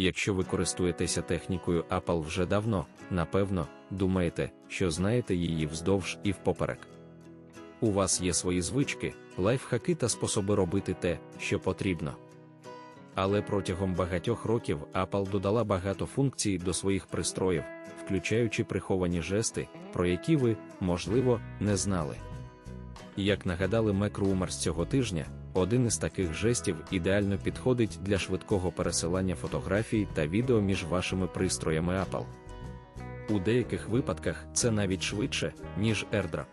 Якщо ви користуєтеся технікою Apple вже давно, напевно, думаєте, що знаєте її вздовж і впоперек. У вас є свої звички, лайфхаки та способи робити те, що потрібно. Але протягом багатьох років Apple додала багато функцій до своїх пристроїв, включаючи приховані жести, про які ви, можливо, не знали. Як нагадали MacRumors цього тижня, один із таких жестів ідеально підходить для швидкого пересилання фотографій та відео між вашими пристроями Apple. У деяких випадках це навіть швидше, ніж AirDrop.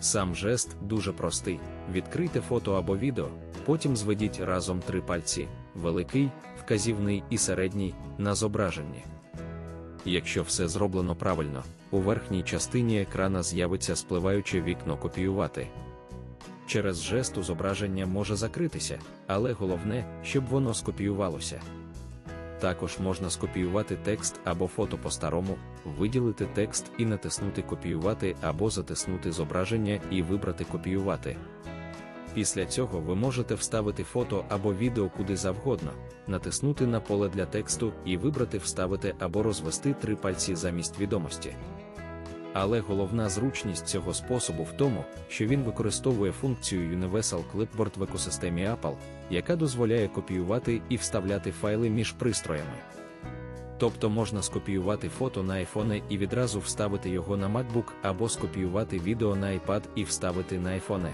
Сам жест дуже простий: відкрийте фото або відео, потім зведіть разом три пальці великий, вказівний і середній на зображенні. Якщо все зроблено правильно, у верхній частині екрана з'явиться спливаюче вікно копіювати. Через жесту зображення може закритися, але головне, щоб воно скопіювалося. Також можна скопіювати текст або фото по-старому, виділити текст і натиснути Копіювати або затиснути зображення і вибрати Копіювати. Після цього ви можете вставити фото або відео куди завгодно, натиснути на поле для тексту і вибрати Вставити або розвести три пальці замість відомості. Але головна зручність цього способу в тому, що він використовує функцію Universal Clipboard в екосистемі Apple, яка дозволяє копіювати і вставляти файли між пристроями. Тобто можна скопіювати фото на iPhone і відразу вставити його на MacBook або скопіювати відео на iPad і вставити на iPhone.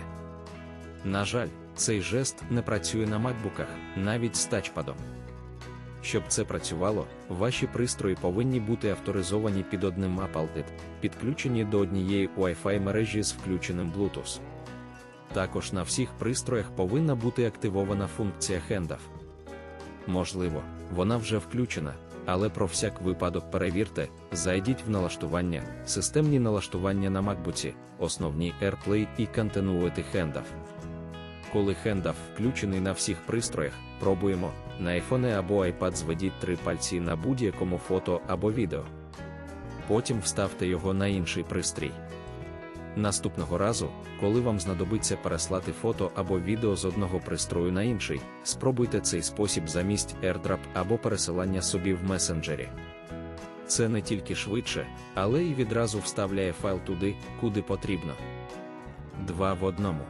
На жаль, цей жест не працює на MacBookах, навіть з тачпадом. Щоб це працювало, ваші пристрої повинні бути авторизовані під одним Apple підключені до однієї Wi-Fi мережі з включеним Bluetooth. Також на всіх пристроях повинна бути активована функція Handoff. Можливо, вона вже включена, але про всяк випадок перевірте, зайдіть в налаштування, системні налаштування на MacBook, основні AirPlay і Continuity Handoff. Коли Handoff включений на всіх пристроях, пробуємо на iPhone або iPad зведіть три пальці на будь-якому фото або відео. Потім вставте його на інший пристрій. Наступного разу, коли вам знадобиться переслати фото або відео з одного пристрою на інший, спробуйте цей спосіб замість AirDrop або пересилання собі в месенджері. Це не тільки швидше, але й відразу вставляє файл туди, куди потрібно. Два в одному.